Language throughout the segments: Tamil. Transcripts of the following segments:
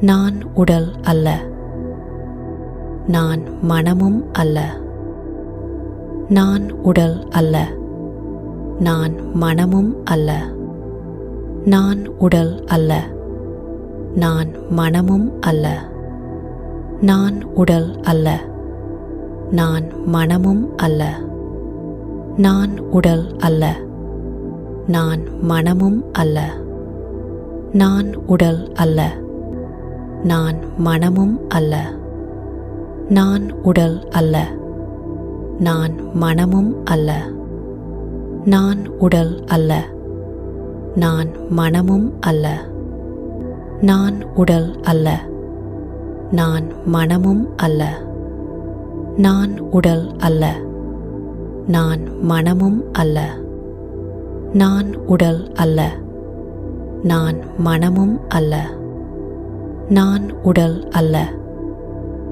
நான் உடல் அல்ல நான் மனமும் அல்ல நான் உடல் அல்ல நான் மனமும் அல்ல நான் உடல் அல்ல நான் மனமும் அல்ல நான் உடல் அல்ல நான் மனமும் அல்ல நான் உடல் அல்ல நான் மனமும் அல்ல நான் உடல் அல்ல நான் மனமும் அல்ல நான் உடல் அல்ல நான் மனமும் அல்ல நான் உடல் அல்ல நான் மனமும் அல்ல நான் உடல் அல்ல நான் மனமும் அல்ல நான் உடல் அல்ல நான் மனமும் அல்ல நான் உடல் அல்ல நான் மனமும் அல்ல நான் உடல் அல்ல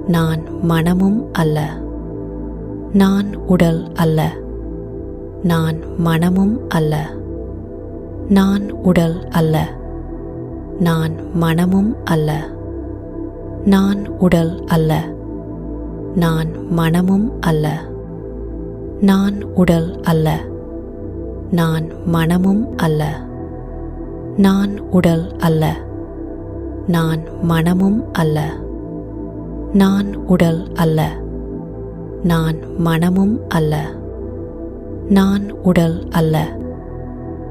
நான் மனமும் அல்ல நான் உடல் அல்ல நான் மனமும் அல்ல நான் உடல் அல்ல நான் மனமும் அல்ல நான் உடல் அல்ல நான் மனமும் அல்ல நான் உடல் அல்ல நான் மனமும் அல்ல நான் உடல் அல்ல நான் மனமும் அல்ல நான் உடல் அல்ல நான் மனமும் அல்ல நான் உடல் அல்ல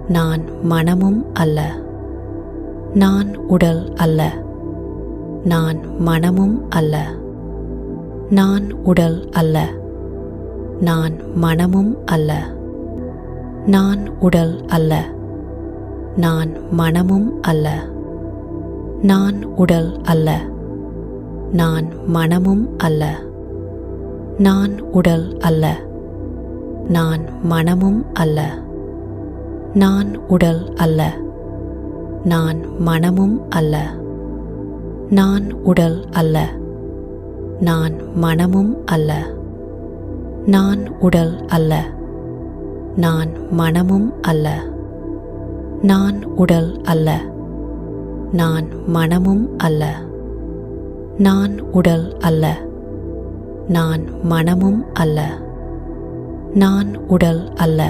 நான் மனமும் அல்ல நான் உடல் அல்ல நான் மனமும் அல்ல நான் உடல் அல்ல நான் மனமும் அல்ல நான் உடல் அல்ல நான் மனமும் அல்ல நான் உடல் அல்ல நான் மனமும் அல்ல நான் உடல் அல்ல நான் மனமும் அல்ல நான் உடல் அல்ல நான் மனமும் அல்ல நான் உடல் அல்ல நான் மனமும் அல்ல நான் உடல் அல்ல நான் மனமும் அல்ல நான் உடல் அல்ல நான் மனமும் அல்ல நான் உடல் அல்ல நான் மனமும் அல்ல நான் உடல் அல்ல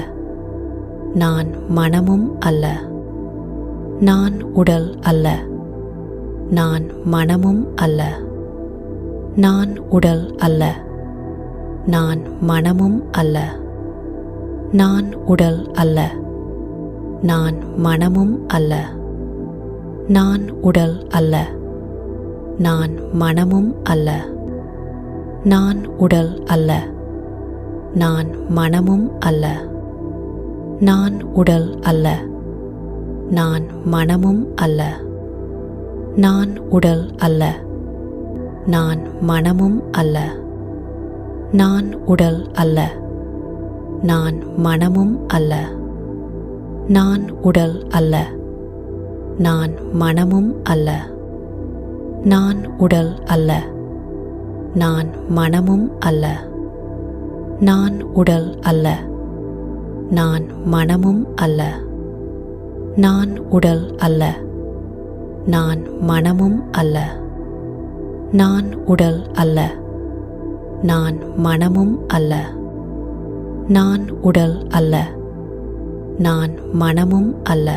நான் மனமும் அல்ல நான் உடல் அல்ல நான் மனமும் அல்ல நான் உடல் அல்ல நான் மனமும் அல்ல நான் உடல் அல்ல நான் மனமும் அல்ல நான் உடல் அல்ல நான் மனமும் அல்ல நான் உடல் அல்ல நான் மனமும் அல்ல நான் உடல் அல்ல நான் மனமும் அல்ல நான் உடல் அல்ல நான் மனமும் அல்ல நான் உடல் அல்ல நான் மனமும் அல்ல நான் உடல் அல்ல நான் மனமும் அல்ல நான் உடல் அல்ல நான் மனமும் அல்ல நான் உடல் அல்ல நான் மனமும் அல்ல நான் உடல் அல்ல நான் மனமும் அல்ல நான் உடல் அல்ல நான் மனமும் அல்ல நான் உடல் அல்ல நான் மனமும் அல்ல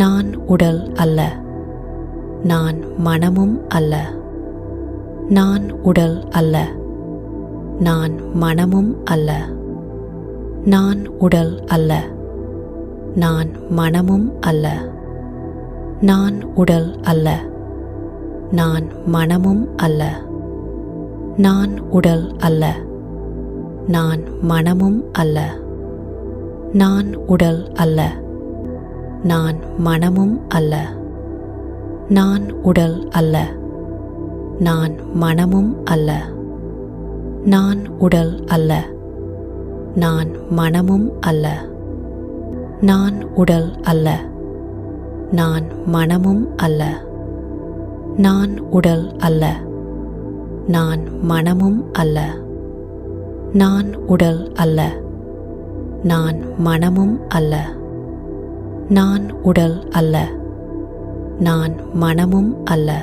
நான் உடல் அல்ல நான் மனமும் அல்ல நான் உடல் அல்ல நான் மனமும் அல்ல நான் உடல் அல்ல நான் மனமும் அல்ல நான் உடல் அல்ல நான் மனமும் அல்ல நான் உடல் அல்ல நான் மனமும் அல்ல நான் உடல் அல்ல நான் மனமும் அல்ல நான் உடல் அல்ல நான் மனமும் அல்ல நான் உடல் அல்ல நான் மனமும் அல்ல நான் உடல் அல்ல நான் மனமும் அல்ல நான் உடல் அல்ல நான் மனமும் அல்ல நான் உடல் அல்ல நான் மனமும் அல்ல நான் உடல் அல்ல. நான் மனமும் அல்ல.